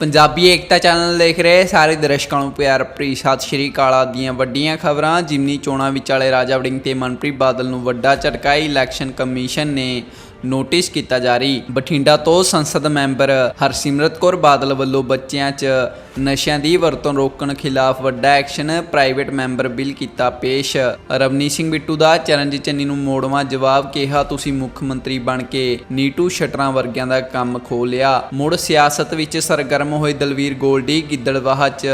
ਪੰਜਾਬੀ ਏਕਤਾ channel ਦੇਖ ਰਹੇ ਸਾਰੇ ਦਰਸ਼ਕਾਂ ਨੂੰ ਪਿਆਰ, ਭਰੀ ਸਤਿ ਸ਼੍ਰੀ ਅਕਾਲ ਦੀਆਂ ਵੱਡੀਆਂ ਖਬਰਾਂ। ਜਿਮਨੀ ਚੋਣਾਂ ਵਿਚਾਲੇ ਰਾਜਾ ਵੜਿੰਗ ਤੇ ਮਨਪ੍ਰੀਤ ਬਾਦਲ ਨੂੰ ਵੱਡਾ ਝਟਕਾ, ਇਲੈਕਸ਼ਨ ਕਮਿਸ਼ਨ ਨੇ ਨੋਟਿਸ ਕੀਤਾ ਜਾਰੀ ਬਠਿੰਡਾ ਤੋਂ ਸੰਸਦ ਮੈਂਬਰ ਹਰਸਿਮਰਤ ਕੌਰ ਬਾਦਲ ਵੱਲੋਂ ਬੱਚਿਆਂ 'ਚ ਨਸ਼ਿਆਂ ਦੀ ਵਰਤੋਂ ਰੋਕਣ ਖਿਲਾਫ ਵੱਡਾ ਐਕਸ਼ਨ ਪ੍ਰਾਈਵੇਟ ਮੈਂਬਰ ਬਿੱਲ ਕੀਤਾ ਪੇਸ਼। ਰਵਨੀਤ ਸਿੰਘ ਬਿੱਟੂ ਦਾ ਚਰਨਜੀਤ ਚੰਨੀ ਨੂੰ ਮੋੜਵਾਂ ਜਵਾਬ ਕਿਹਾ, ਤੁਸੀਂ ਮੁੱਖ ਮੰਤਰੀ ਬਣ ਕੇ ਨੀਟੂ ਸ਼ਟਰਾਂ ਵਰਗਿਆਂ ਦਾ ਕੰਮ ਖੋ ਲਿਆ। ਮੁੜ ਸਿਆਸਤ ਵਿੱਚ ਸਰਗਰਮ ਹੋਏ ਦਲਵੀਰ ਗੋਲਡੀ ਗਿੱਦੜਵਾਹ 'ਚ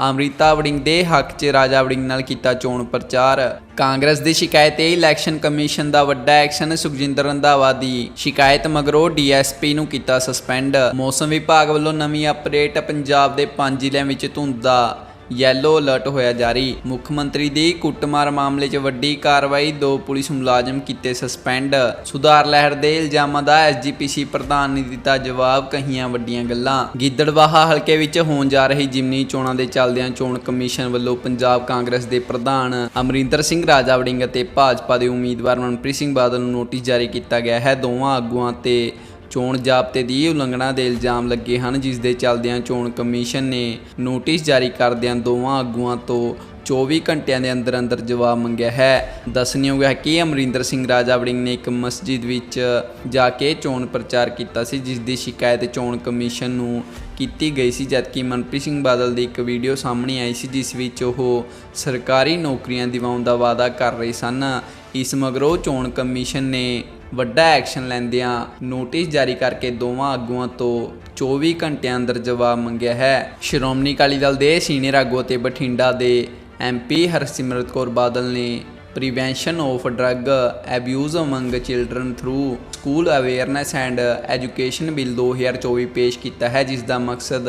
ਅਮ੍ਰਿਤਾ ਵੜਿੰਗ ਦੇ ਹੱਕ 'ਚ ਰਾਜਾ ਵੜਿੰਗ ਨਾਲ ਕੀਤਾ ਚੋਣ ਪ੍ਰਚਾਰ। ਕਾਂਗਰਸ ਦੀ ਸ਼ਿਕਾਇਤ ਤੇ ਇਲੈਕਸ਼ਨ ਕਮਿਸ਼ਨ ਦਾ ਵੱਡਾ ਐਕਸ਼ਨ ਸੁਖਜਿੰਦਰ ਰੰਧਾਵਾ ਦੀ ਸ਼ਿਕਾਇਤ ਮਗਰੋਂ ਡੀਐਸਪੀ ਨੂੰ ਕੀਤਾ ਸਸਪੈਂਡ। ਮੌਸਮ ਵਿਭਾਗ ਵੱਲੋਂ ਨਵੀਂ ਅਪਡੇਟ ਪੰਜਾਬ ਦੇ ਪੰਜ ਜ਼ਿਲ੍ਹਿਆਂ ਵਿੱਚ ਧੁੰਦ ਦਾ ਯੈਲੋ ਅਲਰਟ ਹੋਇਆ ਜਾਰੀ। ਮੁੱਖ ਮੰਤਰੀ ਦੀ ਕੁੱਟਮਾਰ ਮਾਮਲੇ 'ਚ ਵੱਡੀ ਕਾਰਵਾਈ, ਦੋ ਪੁਲਿਸ ਮੁਲਾਜ਼ਮ ਕੀਤੇ ਸਸਪੈਂਡ ਸੁਧਾਰ ਲਹਿਰ ਦੇ ਇਲਜ਼ਾਮਾਂ ਦਾ ਐਸਜੀਪੀਸੀ ਪ੍ਰਧਾਨ ਨੇ ਦਿੱਤਾ ਜਵਾਬ, ਕਹੀਆਂ ਵੱਡੀਆਂ ਗੱਲਾਂ। ਗਿੱਦੜਵਾਹਾ ਹਲਕੇ ਵਿੱਚ ਹੋਣ ਜਾ ਰਹੀ ਜਿਮਨੀ ਚੋਣਾਂ ਦੇ ਚੱਲਦਿਆਂ ਚੋਣ ਕਮਿਸ਼ਨ ਵੱਲੋਂ ਪੰਜਾਬ ਕਾਂਗਰਸ ਦੇ ਪ੍ਰਧਾਨ ਅਮਰਿੰਦਰ ਸਿੰਘ ਰਾਜਾ ਵੜਿੰਗ ਅਤੇ ਭਾਜਪਾ ਦੇ ਉਮੀਦਵਾਰ ਮਨਪ੍ਰੀਤ ਸਿੰਘ ਬਾਦਲ ਨੂੰ ਨੋਟਿਸ ਜਾਰੀ ਕੀਤਾ ਗਿਆ ਹੈ। ਦੋਵਾਂ ਆਗੂਆਂ ਤੇ ਚੋਣ ਜ਼ਾਬਤੇ ਦੀ ਉਲੰਘਣਾ ਦੇ ਇਲਜ਼ਾਮ ਲੱਗੇ ਹਨ, ਜਿਸ ਦੇ ਚੱਲਦਿਆਂ ਚੋਣ ਕਮਿਸ਼ਨ ਨੇ ਨੋਟਿਸ ਜਾਰੀ ਕਰਦਿਆਂ ਦੋਵਾਂ ਆਗੂਆਂ ਤੋਂ 24 ਘੰਟਿਆਂ ਦੇ ਅੰਦਰ ਅੰਦਰ ਜਵਾਬ ਮੰਗਿਆ ਹੈ। ਦੱਸਣਯੋਗ ਹੈ ਕਿ ਅਮਰਿੰਦਰ ਸਿੰਘ ਰਾਜਾ ਵੜਿੰਗ ਨੇ ਇੱਕ ਮਸਜਿਦ ਵਿੱਚ ਜਾ ਕੇ ਚੋਣ ਪ੍ਰਚਾਰ ਕੀਤਾ ਸੀ, ਜਿਸ ਦੀ ਸ਼ਿਕਾਇਤ ਚੋਣ ਕਮਿਸ਼ਨ ਨੂੰ ਕੀਤੀ ਗਈ ਸੀ, ਜਦਕਿ ਮਨਪ੍ਰੀਤ ਸਿੰਘ ਬਾਦਲ ਦੀ ਇੱਕ ਵੀਡੀਓ ਸਾਹਮਣੇ ਆਈ ਸੀ, ਜਿਸ ਵਿੱਚ ਉਹ ਸਰਕਾਰੀ ਨੌਕਰੀਆਂ ਦਿਵਾਉਣ ਦਾ ਵਾਅਦਾ ਕਰ ਰਹੇ ਸਨ। ਇਸ ਮਗਰੋਂ ਚੋਣ ਕਮਿਸ਼ਨ ਨੇ ਵੱਡਾ ਐਕਸ਼ਨ ਲੈਂਦਿਆਂ ਨੋਟਿਸ ਜਾਰੀ ਕਰਕੇ ਦੋਵਾਂ ਆਗੂਆਂ ਤੋਂ 24 ਘੰਟਿਆਂ ਅੰਦਰ ਜਵਾਬ ਮੰਗਿਆ ਹੈ। ਸ਼੍ਰੋਮਣੀ ਅਕਾਲੀ ਦਲ ਦੇ ਸੀਨੀਅਰ ਆਗੂ ਅਤੇ ਬਠਿੰਡਾ ਦੇ ਐਮਪੀ ਹਰਸਿਮਰਤ ਕੌਰ ਬਾਦਲ ਨੇ prevention of drug abuse among children through school awareness and education bill 2024 ਪੇਸ਼ ਕੀਤਾ ਹੈ, ਜਿਸ ਦਾ ਮਕਸਦ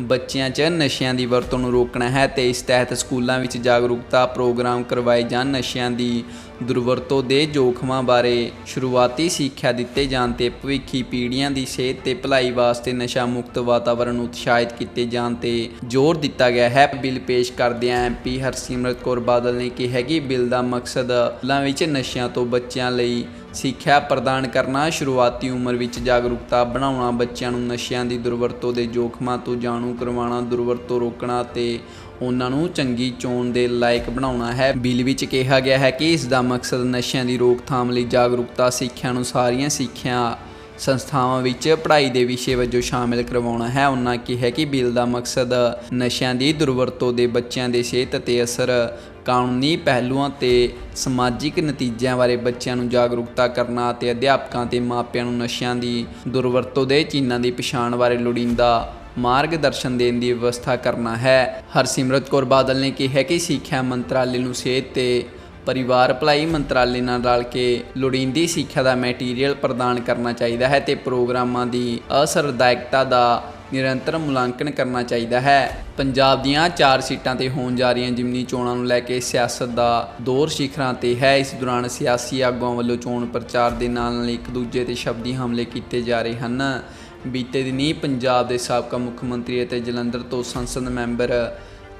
ਬੱਚਿਆਂ 'ਚ ਨਸ਼ਿਆਂ ਦੀ ਵਰਤੋਂ ਨੂੰ ਰੋਕਣਾ ਹੈ ਤੇ ਇਸ ਤਹਿਤ ਸਕੂਲਾਂ ਵਿੱਚ ਜਾਗਰੂਕਤਾ ਪ੍ਰੋਗਰਾਮ ਕਰਵਾਏ ਜਾਣ, ਨਸ਼ਿਆਂ ਦੀ ਦੁਰਵਰਤੋਂ ਦੇ ਜੋਖਮਾਂ ਬਾਰੇ ਸ਼ੁਰੂਆਤੀ ਸਿੱਖਿਆ ਦਿੱਤੇ ਜਾਣ ਤੇ ਭਵਿੱਖੀ ਪੀੜ੍ਹੀਆਂ ਦੀ ਸਿਹਤ ਤੇ ਭਲਾਈ ਵਾਸਤੇ ਨਸ਼ਾ ਮੁਕਤ ਵਾਤਾਵਰਣ ਨੂੰ ਉਤਸ਼ਾਹਿਤ ਕੀਤੇ ਜਾਣ ਤੇ ਜ਼ੋਰ ਦਿੱਤਾ ਗਿਆ ਹੈ। ਬਿੱਲ ਪੇਸ਼ ਕਰਦਿਆਂ ਐਮਪੀ ਹਰਸਿਮਰਤ ਕੌਰ ਬਾਦਲ ਨੇ ਕਿਹਾ ਕਿ ਬਿੱਲ ਦਾ ਮਕਸਦ ਸਕੂਲਾਂ ਵਿੱਚ ਨਸ਼ਿਆਂ ਤੋਂ ਬੱਚਿਆਂ ਲਈ ਸਿੱਖਿਆ ਪ੍ਰਦਾਨ ਕਰਨਾ, ਸ਼ੁਰੂਆਤੀ ਉਮਰ ਵਿੱਚ ਜਾਗਰੂਕਤਾ ਬਣਾਉਣਾ, ਬੱਚਿਆਂ ਨੂੰ ਨਸ਼ਿਆਂ ਦੀ ਦੁਰਵਰਤੋਂ ਦੇ ਜੋਖਮਾਂ ਤੋਂ ਜਾਣੂ ਕਰਵਾਉਣਾ, ਦੁਰਵਰਤੋਂ ਰੋਕਣਾ ਤੇ ਉਹਨਾਂ ਨੂੰ ਚੰਗੀ ਚੋਣ ਦੇ ਲਾਇਕ ਬਣਾਉਣਾ ਹੈ। ਬਿੱਲ ਵਿੱਚ ਕਿਹਾ ਗਿਆ ਹੈ ਕਿ ਇਸ ਦਾ ਮਕਸਦ ਨਸ਼ਿਆਂ ਦੀ ਰੋਕਥਾਮ ਲਈ ਜਾਗਰੂਕਤਾ, ਸਿੱਖਿਆ ਨੂੰ ਸਾਰੀਆਂ ਸਿੱਖਿਆ ਸੰਸਥਾਵਾਂ ਵਿੱਚ ਪੜ੍ਹਾਈ ਦੇ ਵਿਸ਼ੇ ਵਜੋਂ ਸ਼ਾਮਿਲ ਕਰਵਾਉਣਾ ਹੈ। ਉਹਨਾਂ ਕਿਹਾ ਕਿ ਬਿੱਲ ਦਾ ਮਕਸਦ ਨਸ਼ਿਆਂ ਦੀ ਦੁਰਵਰਤੋਂ ਦੇ ਬੱਚਿਆਂ ਦੇ ਸਿਹਤ ਤੇ ਅਸਰ ਕਾਨੂੰਨੀ ਪਹਿਲੂਆਂ ਤੇ ਸਮਾਜਿਕ ਨਤੀਜਿਆਂ ਬਾਰੇ ਬੱਚਿਆਂ ਨੂੰ ਜਾਗਰੂਕਤਾ ਕਰਨਾ ਅਤੇ ਅਧਿਆਪਕਾਂ ਤੇ ਮਾਪਿਆਂ ਨੂੰ ਨਸ਼ਿਆਂ ਦੀ ਦੁਰਵਰਤੋਂ ਦੇ ਚੀਨਾਂ ਦੀ ਪਛਾਣ ਬਾਰੇ ਲੋੜੀਂਦਾ ਮਾਰਗਦਰਸ਼ਨ ਦੇਣ ਦੀ ਵਿਵਸਥਾ ਕਰਨਾ ਹੈ। ਹਰਸਿਮਰਤ ਕੌਰ ਬਾਦਲ ਨੇ ਕਿਹਾ ਕਿ ਸਿੱਖਿਆ ਮੰਤਰਾਲੇ ਨੂੰ ਸਿਹਤ ਤੇ ਪਰਿਵਾਰ ਭਲਾਈ ਮੰਤਰਾਲੇ ਨਾਲ ਰਲ ਕੇ ਲੋੜੀਂਦੀ ਸਿੱਖਿਆ ਦਾ ਮੈਟੀਰੀਅਲ ਪ੍ਰਦਾਨ ਕਰਨਾ ਚਾਹੀਦਾ ਹੈ ਤੇ ਪ੍ਰੋਗਰਾਮਾਂ ਦੀ ਅਸਰਦਾਇਕਤਾ ਦਾ ਨਿਰੰਤਰ ਮੁਲਾਂਕਣ ਕਰਨਾ ਚਾਹੀਦਾ ਹੈ। ਪੰਜਾਬ ਦੀਆਂ ਚਾਰ ਸੀਟਾਂ ਤੇ ਹੋਣ ਜਾ ਰਹੀਆਂ ਜਿਮਨੀ ਚੋਣਾਂ ਨੂੰ ਲੈ ਕੇ ਸਿਆਸਤ ਦਾ ਦੌਰ ਸਿਖਰਾਂ ਤੇ ਹੈ। ਇਸ ਦੌਰਾਨ ਸਿਆਸੀ ਆਗੂਆਂ ਵੱਲੋਂ ਚੋਣ ਪ੍ਰਚਾਰ ਦੇ ਨਾਲ ਨਾਲ ਇੱਕ ਦੂਜੇ ਤੇ ਸ਼ਬਦੀ ਹਮਲੇ ਕੀਤੇ ਜਾ ਰਹੇ ਹਨ। ਬੀਤੇ ਦਿਨੀ ਪੰਜਾਬ ਦੇ ਸਾਬਕਾ ਮੁੱਖ ਮੰਤਰੀ ਅਤੇ ਜਲੰਧਰ ਤੋਂ ਸੰਸਦ ਮੈਂਬਰ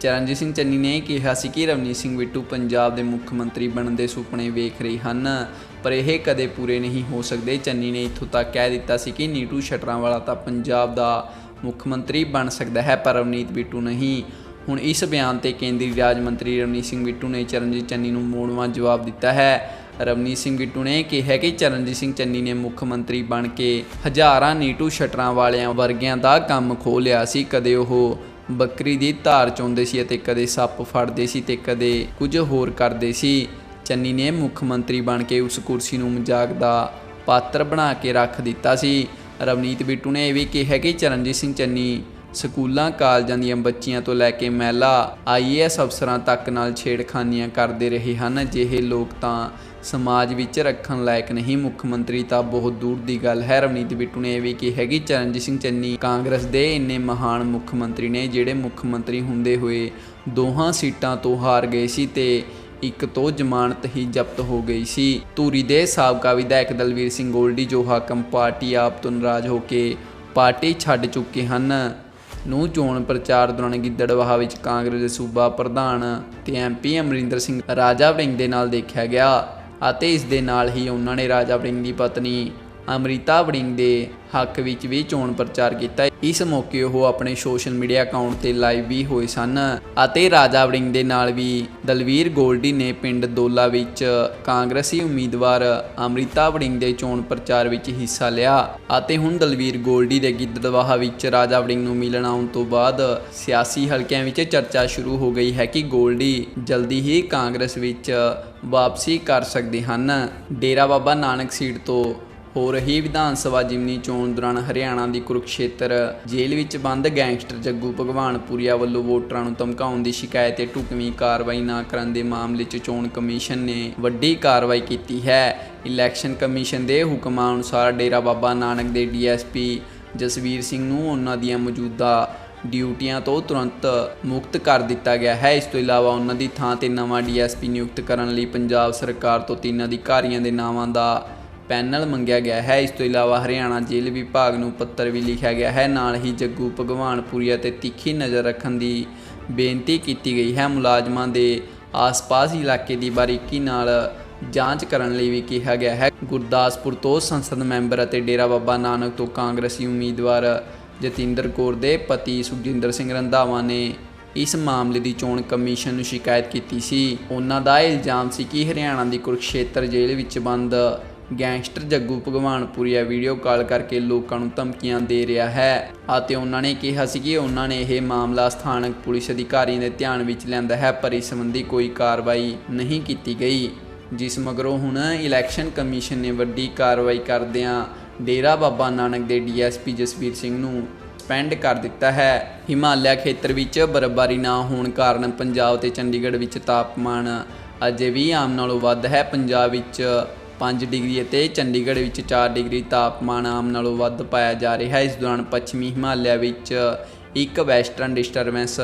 ਚਰਨਜੀਤ ਸਿੰਘ ਚੰਨੀ ਨੇ ਕਿਹਾ ਸੀ ਕਿ ਰਵਨੀਤ ਸਿੰਘ ਬਿੱਟੂ ਪੰਜਾਬ ਦੇ ਮੁੱਖ ਮੰਤਰੀ ਬਣਨ ਦੇ ਸੁਪਨੇ ਵੇਖ ਰਹੇ ਹਨ, ਪਰ ਇਹ ਕਦੇ ਪੂਰੇ ਨਹੀਂ ਹੋ ਸਕਦੇ। ਚੰਨੀ ਨੇ ਇੱਥੋਂ ਤੱਕ ਕਹਿ ਦਿੱਤਾ ਸੀ ਕਿ ਨੀਟੂ ਸ਼ਟਰਾਂ ਵਾਲਾ ਤਾਂ ਪੰਜਾਬ ਦਾ ਮੁੱਖ ਮੰਤਰੀ ਬਣ ਸਕਦਾ ਹੈ, ਪਰ ਰਵਨੀਤ ਬਿੱਟੂ ਨਹੀਂ। ਹੁਣ ਇਸ ਬਿਆਨ ਤੇ ਕੇਂਦਰੀ ਰਾਜ ਮੰਤਰੀ ਰਵਨੀਤ ਸਿੰਘ ਬਿੱਟੂ ਨੇ ਚਰਨਜੀਤ ਚੰਨੀ ਨੂੰ ਮੋੜਵਾਂ ਜਵਾਬ ਦਿੱਤਾ ਹੈ। ਰਵਨੀਤ ਸਿੰਘ ਬਿੱਟੂ ਨੇ ਕਿਹਾ ਕਿ ਚਰਨਜੀਤ ਸਿੰਘ ਚੰਨੀ ਨੇ ਮੁੱਖ ਮੰਤਰੀ ਬਣ ਕੇ ਹਜ਼ਾਰਾਂ ਨੀਟੂ ਸ਼ਟਰਾਂ ਵਾਲਿਆਂ ਵਰਗਿਆਂ ਦਾ ਕੰਮ ਖੋਹ ਲਿਆ ਸੀ। ਕਦੇ ਉਹ ਬੱਕਰੀ ਦੀ ਧਾਰ ਚੋਂਦੇ ਸੀ ਅਤੇ ਕਦੇ ਸੱਪ ਫੜਦੇ ਸੀ ਤੇ ਕਦੇ ਕੁਝ ਹੋਰ ਕਰਦੇ ਸੀ। ਚੰਨੀ ਨੇ ਮੁੱਖ ਮੰਤਰੀ ਬਣ ਕੇ ਉਸ ਕੁਰਸੀ ਨੂੰ ਮਜ਼ਾਕ ਦਾ ਪਾਤਰ ਬਣਾ ਕੇ ਰੱਖ ਦਿੱਤਾ ਸੀ। ਰਵਨੀਤ ਬਿੱਟੂ ਨੇ ਇਹ ਵੀ ਕਿਹਾ ਕਿ ਚਰਨਜੀਤ ਸਿੰਘ ਚੰਨੀ ਸਕੂਲਾਂ, ਕਾਲਜਾਂ ਦੀਆਂ ਬੱਚੀਆਂ ਤੋਂ ਲੈ ਕੇ ਮਹਿਲਾ ਆਈਏਐਸ ਅਫਸਰਾਂ ਤੱਕ ਨਾਲ ਛੇੜਖਾਨੀਆਂ ਕਰਦੇ ਰਹੇ ਹਨ। ਜਿਹੇ ਲੋਕ ਤਾਂ ਸਮਾਜ ਵਿੱਚ ਰੱਖਣ ਲਾਇਕ ਨਹੀਂ। ਮੁੱਖ ਮੰਤਰੀ ਤਾਂ ਬਹੁਤ ਦੂਰ ਦੀ ਗੱਲ ਹੈ। ਰਵਨੀਤ ਬਿੱਟੂ ਨੇ ਇਹ ਵੀ ਕਿਹਾ ਕਿ ਚਰਨਜੀਤ ਸਿੰਘ ਚੰਨੀ ਕਾਂਗਰਸ ਦੇ ਇੰਨੇ ਮਹਾਨ ਮੁੱਖ ਮੰਤਰੀ ਨੇ, ਜਿਹੜੇ ਮੁੱਖ ਮੰਤਰੀ ਹੁੰਦੇ ਹੋਏ ਦੋਹਾਂ ਸੀਟਾਂ ਤੋਂ ਹਾਰ ਗਏ ਸੀ ਤੇ ਇੱਕ ਤੋਂ ਜ਼ਮਾਨਤ ਹੀ ਜ਼ਬਤ ਹੋ ਗਈ ਸੀ। ਧੂਰੀ ਦੇ ਸਾਬਕਾ ਵਿਧਾਇਕ ਦਲਵੀਰ ਸਿੰਘ ਗੋਲਡੀ ਜੋ ਹਾਕਮ ਪਾਰਟੀ ਆਪ ਤੋਂ ਨਾਰਾਜ਼ ਹੋ ਕੇ ਪਾਰਟੀ ਛੱਡ ਚੁੱਕੇ ਹਨ, ਨੂੰ ਚੋਣ ਪ੍ਰਚਾਰ ਦੌਰਾਨ ਗਿੱਦੜਵਾਹਾ ਵਿੱਚ ਕਾਂਗਰਸ ਦੇ ਸੂਬਾ ਪ੍ਰਧਾਨ ਤੇ ਐਮਪੀ ਅਮਰਿੰਦਰ ਸਿੰਘ ਰਾਜਾ ਵੜਿੰਗ ਦੇ ਨਾਲ ਦੇਖਿਆ ਗਿਆ। ਅਤੇ ਇਸ ਦੇ ਨਾਲ ਹੀ ਉਹਨਾਂ ਨੇ ਰਾਜਾ ਵੜਿੰਗ ਦੀ ਪਤਨੀ ਅਮ੍ਰਿਤਾ ਵੜਿੰਗ ਦੇ ਹੱਕ ਵਿੱਚ ਵੀ ਚੋਣ ਪ੍ਰਚਾਰ ਕੀਤਾ। ਇਸ ਮੌਕੇ ਉਹ ਆਪਣੇ ਸੋਸ਼ਲ ਮੀਡੀਆ ਅਕਾਊਂਟ ਤੇ ਲਾਈਵ ਵੀ ਹੋਏ ਸਨ ਅਤੇ ਰਾਜਾ ਵੜਿੰਗ ਦੇ ਨਾਲ ਵੀ ਦਲਵੀਰ ਗੋਲਡੀ ਨੇ ਪਿੰਡ ਦੋਲਾ ਵਿੱਚ ਕਾਂਗਰਸੀ ਉਮੀਦਵਾਰ ਅਮ੍ਰਿਤਾ ਵੜਿੰਗ ਦੇ ਚੋਣ ਪ੍ਰਚਾਰ ਵਿੱਚ ਹਿੱਸਾ ਲਿਆ ਅਤੇ ਹੁਣ ਦਲਵੀਰ ਗੋਲਡੀ ਦੇ ਗਿੱਦੜਵਾਹਾ ਵਿੱਚ ਰਾਜਾ ਵੜਿੰਗ ਨੂੰ ਮਿਲਣ ਆਉਣ ਤੋਂ ਬਾਅਦ ਸਿਆਸੀ ਹਲਕਿਆਂ ਵਿੱਚ ਚਰਚਾ ਸ਼ੁਰੂ ਹੋ ਗਈ ਹੈ ਕਿ ਗੋਲਡੀ ਜਲਦੀ ਹੀ ਕਾਂਗਰਸ ਵਿੱਚ ਵਾਪਸੀ ਕਰ ਸਕਦੇ ਹਨ। ਡੇਰਾ ਬਾਬਾ ਨਾਨਕ ਸੀਟ ਤੋਂ ਹੋ ਰਹੀ ਵਿਧਾਨ ਸਭਾ ਜਿਮਨੀ ਚੋਣ ਦੌਰਾਨ ਹਰਿਆਣਾ ਦੀ ਕੁਰੂਕਸ਼ੇਤਰ ਜੇਲ੍ਹ ਵਿੱਚ ਬੰਦ ਗੈਂਗਸਟਰ ਜੱਗੂ ਭਗਵਾਨਪੁਰੀਆ ਵੱਲੋਂ ਵੋਟਰਾਂ ਨੂੰ ਧਮਕਾਉਣ ਦੀ ਸ਼ਿਕਾਇਤ ਤੇ ਢੁਕਵੀਂ ਕਾਰਵਾਈ ਨਾ ਕਰਨ ਦੇ ਮਾਮਲੇ 'ਚ ਚੋਣ ਕਮਿਸ਼ਨ ਨੇ ਵੱਡੀ ਕਾਰਵਾਈ ਕੀਤੀ ਹੈ। ਇਲੈਕਸ਼ਨ ਕਮਿਸ਼ਨ ਦੇ ਹੁਕਮਾਂ ਅਨੁਸਾਰ ਡੇਰਾ ਬਾਬਾ ਨਾਨਕ ਦੇ ਡੀਐਸਪੀ ਜਸਵੀਰ ਸਿੰਘ ਨੂੰ ਉਹਨਾਂ ਦੀਆਂ ਮੌਜੂਦਾ ਡਿਊਟੀਆਂ ਤੋਂ ਤੁਰੰਤ ਮੁਕਤ ਕਰ ਦਿੱਤਾ ਗਿਆ ਹੈ। ਇਸ ਤੋਂ ਇਲਾਵਾ ਉਹਨਾਂ ਦੀ ਥਾਂ ਤੇ ਨਵਾਂ ਡੀਐਸਪੀ ਨਿਯੁਕਤ ਕਰਨ ਲਈ ਪੰਜਾਬ ਸਰਕਾਰ ਤੋਂ ਤਿੰਨ ਅਧਿਕਾਰੀਆਂ ਦੇ ਨਾਵਾਂ ਦਾ ਪੈਨਲ ਮੰਗਿਆ ਗਿਆ ਹੈ। ਇਸ ਤੋਂ ਇਲਾਵਾ ਹਰਿਆਣਾ ਜੇਲ੍ਹ ਵਿਭਾਗ ਨੂੰ ਪੱਤਰ ਵੀ ਲਿਖਿਆ ਗਿਆ ਹੈ। ਨਾਲ ਹੀ ਜੱਗੂ ਭਗਵਾਨਪੁਰੀਆ ਤੇ ਤਿੱਖੀ ਨਜ਼ਰ ਰੱਖਣ ਦੀ ਬੇਨਤੀ ਕੀਤੀ ਗਈ ਹੈ। ਮੁਲਾਜ਼ਮਾਂ ਦੇ ਆਸ-ਪਾਸ ਇਲਾਕੇ ਦੀ ਬਾਰੀਕੀ ਨਾਲ ਜਾਂਚ ਕਰਨ ਲਈ ਵੀ ਕਿਹਾ ਗਿਆ ਹੈ। ਗੁਰਦਾਸਪੁਰ ਤੋਂ ਸੰਸਦ ਮੈਂਬਰ ਅਤੇ ਡੇਰਾ ਬਾਬਾ ਨਾਨਕ ਤੋਂ ਕਾਂਗਰਸੀ ਉਮੀਦਵਾਰ ਜਤਿੰਦਰ ਕੌਰ ਦੇ ਪਤੀ ਸੁਖਜਿੰਦਰ ਸਿੰਘ ਰੰਧਾਵਾ ਨੇ ਇਸ ਮਾਮਲੇ ਦੀ ਚੋਣ ਕਮਿਸ਼ਨ ਨੂੰ ਸ਼ਿਕਾਇਤ ਕੀਤੀ ਸੀ। ਉਹਨਾਂ ਦਾ ਇਲਜ਼ਾਮ ਸੀ ਕਿ ਹਰਿਆਣਾ ਦੀ ਕੁਰਕਸ਼ੇਤਰ ਜੇਲ੍ਹ ਵਿੱਚ ਬੰਦ gangster Jaggu Bhagwanpuria video call ਕਰਕੇ ਲੋਕਾਂ ਨੂੰ ਧਮਕੀਆਂ ਦੇ ਰਿਹਾ ਹੈ ਅਤੇ ਉਹਨਾਂ ਨੇ ਕਿਹਾ ਸੀ ਕਿ ਉਹਨਾਂ ਨੇ ਇਹ ਮਾਮਲਾ ਸਥਾਨਕ ਪੁਲਿਸ ਅਧਿਕਾਰੀਆਂ ਦੇ ਧਿਆਨ ਵਿੱਚ ਲਿਆਂਦਾ ਹੈ, ਪਰ ਇਸ ਸੰਬੰਧੀ ਕੋਈ ਕਾਰਵਾਈ ਨਹੀਂ ਕੀਤੀ ਗਈ, ਜਿਸ ਮਗਰੋਂ ਹੁਣ ਇਲੈਕਸ਼ਨ ਕਮਿਸ਼ਨ ਨੇ ਵੱਡੀ ਕਾਰਵਾਈ ਕਰਦਿਆਂ ਡੇਰਾ ਬਾਬਾ ਨਾਨਕ ਦੇ ਡੀਐਸਪੀ ਜਸਵੀਰ ਸਿੰਘ ਨੂੰ ਸਪੈਂਡ ਕਰ ਦਿੱਤਾ ਹੈ। ਹਿਮਾਲਿਆ ਖੇਤਰ ਵਿੱਚ ਬਰਫ਼ਬਾਰੀ ਨਾ ਹੋਣ ਕਾਰਨ ਪੰਜਾਬ ਤੇ ਚੰਡੀਗੜ੍ਹ ਵਿੱਚ ਤਾਪਮਾਨ ਅਜੇ ਵੀ ਆਮ ਨਾਲੋਂ ਵੱਧ ਹੈ। ਪੰਜਾਬ ਵਿੱਚ 5 ਡਿਗਰੀ ਅਤੇ ਚੰਡੀਗੜ੍ਹ ਵਿੱਚ 4 ਡਿਗਰੀ ਤਾਪਮਾਨ ਆਮ ਨਾਲੋਂ ਵੱਧ ਪਾਇਆ ਜਾ ਰਿਹਾ ਹੈ। ਇਸ ਦੌਰਾਨ ਪੱਛਮੀ ਹਿਮਾਲਿਆ ਵਿੱਚ ਇੱਕ ਵੈਸਟਰਨ ਡਿਸਟਰਬੈਂਸ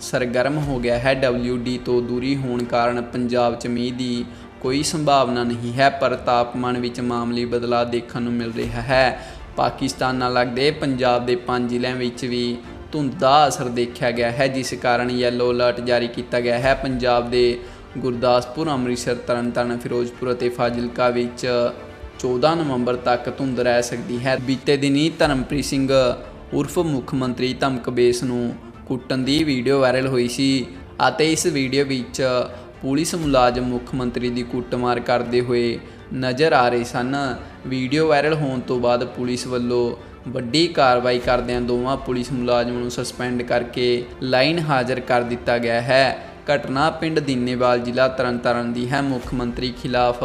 ਸਰਗਰਮ ਹੋ ਗਿਆ ਹੈ। WD ਤੋਂ ਦੂਰੀ ਹੋਣ ਕਾਰਨ ਪੰਜਾਬ 'ਚ ਮੀਂਹ ਦੀ ਕੋਈ ਸੰਭਾਵਨਾ ਨਹੀਂ ਹੈ, ਪਰ ਤਾਪਮਾਨ ਵਿੱਚ ਮਾਮੂਲੀ ਬਦਲਾਅ ਦੇਖਣ ਨੂੰ ਮਿਲ ਰਿਹਾ ਹੈ। ਪਾਕਿਸਤਾਨ ਨਾਲ ਲੱਗਦੇ ਪੰਜਾਬ ਦੇ ਪੰਜ ਜ਼ਿਲ੍ਹਿਆਂ ਵਿੱਚ ਵੀ ਧੁੰਦ ਦਾ ਅਸਰ ਦੇਖਿਆ ਗਿਆ ਹੈ, ਜਿਸ ਕਾਰਨ ਯੈਲੋ ਅਲਰਟ ਜਾਰੀ ਕੀਤਾ ਗਿਆ ਹੈ। ਪੰਜਾਬ ਦੇ ਗੁਰਦਾਸਪੁਰ, ਅੰਮ੍ਰਿਤਸਰ, ਤਰਨਤਾਰਨ, ਫਿਰੋਜ਼ਪੁਰ ਅਤੇ ਫਾਜ਼ਿਲਕਾ ਵਿੱਚ 14 ਨਵੰਬਰ ਤੱਕ ਧੁੰਦ ਰਹਿ ਸਕਦੀ ਹੈ। ਬੀਤੇ ਦਿਨੀ ਧਰਮਪ੍ਰੀਤ ਸਿੰਘ ਉਰਫ ਮੁੱਖ ਮੰਤਰੀ ਧਮਕ ਬੇਸ ਨੂੰ ਕੁੱਟਣ ਦੀ ਵੀਡੀਓ ਵਾਇਰਲ ਹੋਈ ਸੀ ਅਤੇ ਇਸ ਵੀਡੀਓ ਵਿੱਚ ਪੁਲਿਸ ਮੁਲਾਜ਼ਮ ਮੁੱਖ ਮੰਤਰੀ ਦੀ ਕੁੱਟਮਾਰ ਕਰਦੇ ਹੋਏ ਨਜ਼ਰ ਆ ਰਹੇ ਸਨ। ਵੀਡੀਓ ਵਾਇਰਲ ਹੋਣ ਤੋਂ ਬਾਅਦ ਪੁਲਿਸ ਵੱਲੋਂ ਵੱਡੀ ਕਾਰਵਾਈ ਕਰਦਿਆਂ ਦੋਵਾਂ ਪੁਲਿਸ ਮੁਲਾਜ਼ਮਾਂ ਨੂੰ ਸਸਪੈਂਡ ਕਰਕੇ ਲਾਈਨ ਹਾਜ਼ਰ ਕਰ ਦਿੱਤਾ ਗਿਆ ਹੈ। ਘਟਨਾ ਪਿੰਡ ਦੀਨੇਵਾਲ ਜ਼ਿਲ੍ਹਾ ਤਰਨਤਾਰਨ ਦੀ ਹੈ। ਮੁੱਖ ਮੰਤਰੀ ਖਿਲਾਫ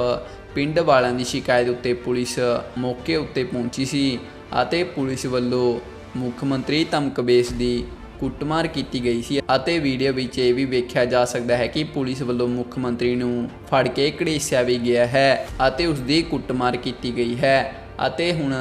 ਪਿੰਡ ਵਾਲਿਆਂ ਦੀ ਸ਼ਿਕਾਇਤ ਉੱਤੇ ਪੁਲਿਸ ਮੌਕੇ ਉੱਤੇ ਪਹੁੰਚੀ ਸੀ ਅਤੇ ਪੁਲਿਸ ਵੱਲੋਂ ਮੁੱਖ ਮੰਤਰੀ ਧਮਕਬੇਸ ਦੀ ਕੁੱਟਮਾਰ ਕੀਤੀ ਗਈ ਸੀ ਅਤੇ ਵੀਡੀਓ ਵਿੱਚ ਇਹ ਵੀ ਵੇਖਿਆ ਜਾ ਸਕਦਾ ਹੈ ਕਿ ਪੁਲਿਸ ਵੱਲੋਂ ਮੁੱਖ ਮੰਤਰੀ ਨੂੰ ਫੜ ਕੇ ਘੜੀਸਿਆ ਵੀ ਗਿਆ ਹੈ ਅਤੇ ਉਸ ਦੀ ਕੁੱਟਮਾਰ ਕੀਤੀ ਗਈ ਹੈ ਅਤੇ ਹੁਣ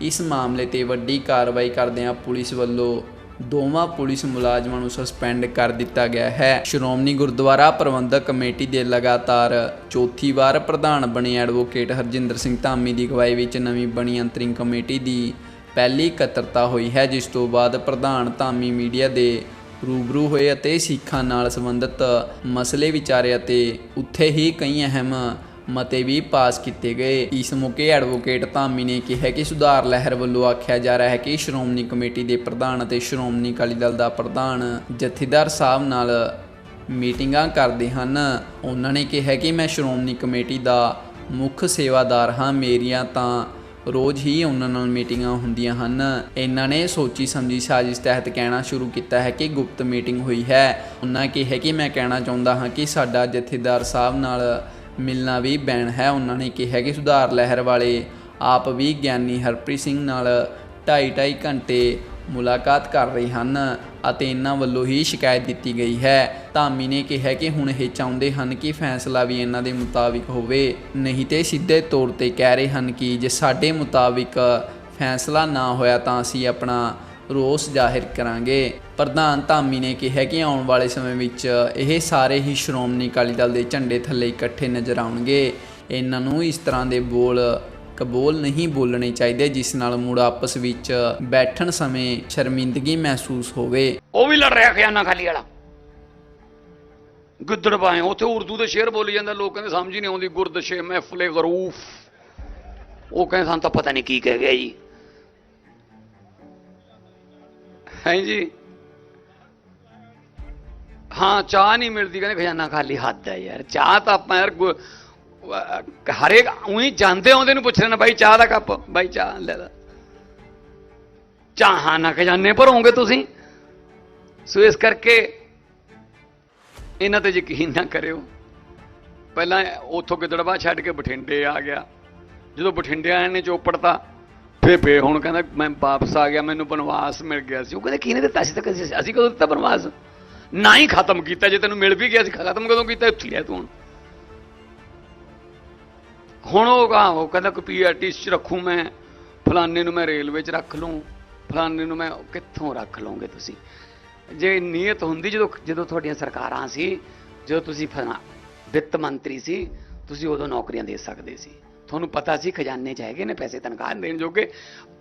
ਇਸ ਮਾਮਲੇ ਤੇ ਵੱਡੀ ਕਾਰਵਾਈ ਕਰਦਿਆਂ ਪੁਲਿਸ ਵੱਲੋਂ ਦੋਵਾਂ ਪੁਲਿਸ ਮੁਲਾਜ਼ਮਾਂ ਨੂੰ ਸਸਪੈਂਡ ਕਰ ਦਿੱਤਾ ਗਿਆ ਹੈ। ਸ਼੍ਰੋਮਣੀ ਗੁਰਦੁਆਰਾ ਪ੍ਰਬੰਧਕ ਕਮੇਟੀ ਦੇ ਲਗਾਤਾਰ ਚੌਥੀ ਵਾਰ ਪ੍ਰਧਾਨ ਬਣੇ ਐਡਵੋਕੇਟ ਹਰਜਿੰਦਰ ਸਿੰਘ ਧਾਮੀ ਦੀ ਅਗਵਾਈ ਵਿੱਚ ਨਵੀਂ ਬਣੀ ਅੰਤਰਿੰਗ ਕਮੇਟੀ ਦੀ ਪਹਿਲੀ ਇਕੱਤਰਤਾ ਹੋਈ ਹੈ, ਜਿਸ ਤੋਂ ਬਾਅਦ ਪ੍ਰਧਾਨ ਧਾਮੀ ਮੀਡੀਆ ਦੇ ਰੂਬਰੂ ਹੋਏ ਅਤੇ ਸਿੱਖਾਂ ਨਾਲ ਸੰਬੰਧਿਤ ਮਸਲੇ ਵਿਚਾਰੇ ਅਤੇ ਉੱਥੇ ਹੀ ਕਈ ਅਹਿਮ ਮਤੇ ਵੀ ਪਾਸ ਕੀਤੇ ਗਏ। ਇਸ ਮੌਕੇ ਐਡਵੋਕੇਟ ਧਾਮੀ ਨੇ ਕਿਹਾ ਕਿ ਸੁਧਾਰ ਲਹਿਰ ਵੱਲੋਂ ਆਖਿਆ ਜਾ ਰਿਹਾ ਹੈ ਕਿ ਸ਼੍ਰੋਮਣੀ ਕਮੇਟੀ ਦੇ ਪ੍ਰਧਾਨ ਅਤੇ ਸ਼੍ਰੋਮਣੀ ਅਕਾਲੀ ਦਲ ਦਾ ਪ੍ਰਧਾਨ ਜਥੇਦਾਰ ਸਾਹਿਬ ਨਾਲ ਮੀਟਿੰਗਾਂ ਕਰਦੇ ਹਨ। ਉਹਨਾਂ ਨੇ ਕਿਹਾ ਕਿ ਮੈਂ ਸ਼੍ਰੋਮਣੀ ਕਮੇਟੀ ਦਾ ਮੁੱਖ ਸੇਵਾਦਾਰ ਹਾਂ, ਮੇਰੀਆਂ ਤਾਂ ਰੋਜ਼ ਹੀ ਉਹਨਾਂ ਨਾਲ ਮੀਟਿੰਗਾਂ ਹੁੰਦੀਆਂ ਹਨ। ਇਹਨਾਂ ਨੇ ਸੋਚੀ ਸਮਝੀ ਸਾਜ਼ਿਸ਼ ਤਹਿਤ ਕਹਿਣਾ ਸ਼ੁਰੂ ਕੀਤਾ ਹੈ ਕਿ ਗੁਪਤ ਮੀਟਿੰਗ ਹੋਈ ਹੈ। ਉਹਨਾਂ ਕਿਹਾ ਕਿ ਮੈਂ ਕਹਿਣਾ ਚਾਹੁੰਦਾ ਹਾਂ ਕਿ ਸਾਡਾ ਜਥੇਦਾਰ ਸਾਹਿਬ ਨਾਲ ਮਿਲਣਾ ਵੀ ਬੈਨ ਹੈ ਉਹਨਾਂ ਨੇ ਕਿਹਾ ਕਿ ਸੁਧਾਰ ਲਹਿਰ ਵਾਲੇ ਆਪ ਵੀ ਗਿਆਨੀ ਹਰਪ੍ਰੀਤ ਸਿੰਘ ਨਾਲ 2.5 ਘੰਟੇ ਮੁਲਾਕਾਤ ਕਰ ਰਹੇ ਹਨ ਅਤੇ ਇਹਨਾਂ ਵੱਲੋਂ ਹੀ ਸ਼ਿਕਾਇਤ ਦਿੱਤੀ ਗਈ ਹੈ। ਧਾਮੀ ਨੇ ਕਿਹਾ ਕਿ ਹੁਣ ਇਹ ਚਾਹੁੰਦੇ ਹਨ ਕਿ ਫੈਸਲਾ ਵੀ ਇਹਨਾਂ ਦੇ ਮੁਤਾਬਿਕ ਹੋਵੇ। ਨਹੀਂ ਤੇ ਸਿੱਧੇ ਤੌਰ ਤੇ ਕਹਿ ਰਹੇ ਹਨ ਕਿ ਜੇ ਸਾਡੇ ਮੁਤਾਬਿਕ ਫੈਸਲਾ ਨਾ ਹੋਇਆ ਤਾਂ ਅਸੀਂ ਆਪਣਾ ਰੋਸ ਜ਼ਾਹਿਰ ਕਰਾਂਗੇ। ਪ੍ਰਧਾਨ ਧਾਮੀ ਨੇ ਕਿਹਾ ਕਿ ਆਉਣ ਵਾਲੇ ਸਮੇਂ ਵਿੱਚ ਇਹ ਸਾਰੇ ਹੀ ਸ਼੍ਰੋਮਣੀ ਅਕਾਲੀ ਦਲ ਦੇ ਝੰਡੇ ਥੱਲੇ ਇਕੱਠੇ ਨਜ਼ਰ ਆਉਣਗੇ। ਇਹਨਾਂ ਨੂੰ ਇਸ ਤਰ੍ਹਾਂ ਦੇ ਬੋਲ ਕਬੂਲ ਨਹੀਂ ਬੋਲਣੇ ਚਾਹੀਦੇ, ਜਿਸ ਨਾਲ ਮੁੜ ਆਪਸ ਵਿੱਚ ਬੈਠਣ ਸਮੇਂ ਸ਼ਰਮਿੰਦਗੀ ਮਹਿਸੂਸ ਹੋਵੇ। ਉਹ ਵੀ ਲੜ ਰਿਹਾ ਖਿਆਨਾ ਖਾਲੀ ਵਾਲਾ। ਗਿੱਦੜ ਪਾਏ ਉੱਥੇ ਉਰਦੂ ਦੇ ਸ਼ੇਰ ਬੋਲੀ ਜਾਂਦਾ, ਲੋਕਾਂ ਦੇ ਸਮਝ ਹੀ ਨਹੀਂ ਆਉਂਦੀ ਗੁਰਦਸ਼ੇ ਮਹਿਫਲੇ ਗਰੂਫ। ਉਹ ਕਹਿੰਦੇ ਸਾਨੂੰ ਤਾਂ ਪਤਾ ਨਹੀਂ ਕੀ ਕਹਿ ਗਿਆ ਜੀ। ਹੈ ਜੀ? ਹਾਂ, ਚਾਹ ਨਹੀਂ ਮਿਲਦੀ, ਕਹਿੰਦੇ ਖਜ਼ਾਨਾ ਖਾਲੀ ਹੱਦ ਹੈ ਯਾਰ। ਚਾਹ ਤਾਂ ਆਪਾਂ ਯਾਰ ਹਰੇਕ ਉਹੀ ਜਾਂਦੇ ਆਉਂਦੇ ਨੂੰ ਪੁੱਛ ਲੈਣਾ, ਬਾਈ ਚਾਹ ਦਾ ਕੱਪ, ਬਾਈ ਚਾਹ ਲੈ ਲੈ। ਚਾਹਾਂ ਨਾ ਖਜ਼ਾਨੇ ਭਰੋਗੇ ਤੁਸੀਂ। ਸੋ ਇਸ ਕਰਕੇ ਇਹਨਾਂ ਤੇ ਯਕੀਨ ਨਾ ਕਰਿਓ। ਪਹਿਲਾਂ ਉੱਥੋਂ ਗਿੱਦੜਵਾ ਛੱਡ ਕੇ ਬਠਿੰਡੇ ਆ ਗਿਆ। ਜਦੋਂ ਬਠਿੰਡੇ ਆਏ ਨੇ ਚੋਪੜਤਾ ਫੇ ਫੇ ਹੁਣ, ਕਹਿੰਦਾ ਮੈਂ ਵਾਪਸ ਆ ਗਿਆ, ਮੈਨੂੰ ਬਨਵਾਸ ਮਿਲ ਗਿਆ ਸੀ। ਉਹ ਕਹਿੰਦੇ, ਕਿਹਨੇ ਦਿੱਤਾ ਸੀ? ਤਾਂ ਅਸੀਂ ਕਦੋਂ ਦਿੱਤਾ ਬਨਵਾਸ? ਨਾ ਹੀ ਖਤਮ ਕੀਤਾ, ਜੇ ਤੈਨੂੰ ਮਿਲ ਵੀ ਗਿਆ ਸੀ, ਖਤਮ ਕਦੋਂ ਕੀਤਾ? ਉੱਥੇ ਲਿਆ ਤੂੰ ਹੁਣ। ਉਹ ਕਹਾਂ, ਉਹ ਕਹਿੰਦਾ, ਕੋਈ ਪੀਆਰਟੀਸ ਚ ਰੱਖੂ ਮੈਂ, ਫਲਾਣੇ ਨੂੰ ਮੈਂ ਰੇਲਵੇ ਚ ਰੱਖ ਲੂੰ, ਫਲਾਣੇ ਨੂੰ ਮੈਂ ਕਿੱਥੋਂ ਰੱਖ ਲਓਗੇ ਤੁਸੀਂ? ਜੇ ਨੀਅਤ ਹੁੰਦੀ, ਜਦੋਂ ਜਦੋਂ ਤੁਹਾਡੀਆਂ ਸਰਕਾਰਾਂ ਸੀ, ਜਦੋਂ ਤੁਸੀਂ ਫਲਾ- ਵਿੱਤ ਮੰਤਰੀ ਸੀ, ਤੁਸੀਂ ਉਦੋਂ ਨੌਕਰੀਆਂ ਦੇ ਸਕਦੇ ਸੀ। ਤੁਹਾਨੂੰ ਪਤਾ ਸੀ ਖਜ਼ਾਨੇ ਚ ਹੈਗੇ ਨੇ ਪੈਸੇ ਤਨਖਾਹ ਦੇਣ ਜੋਗੇ।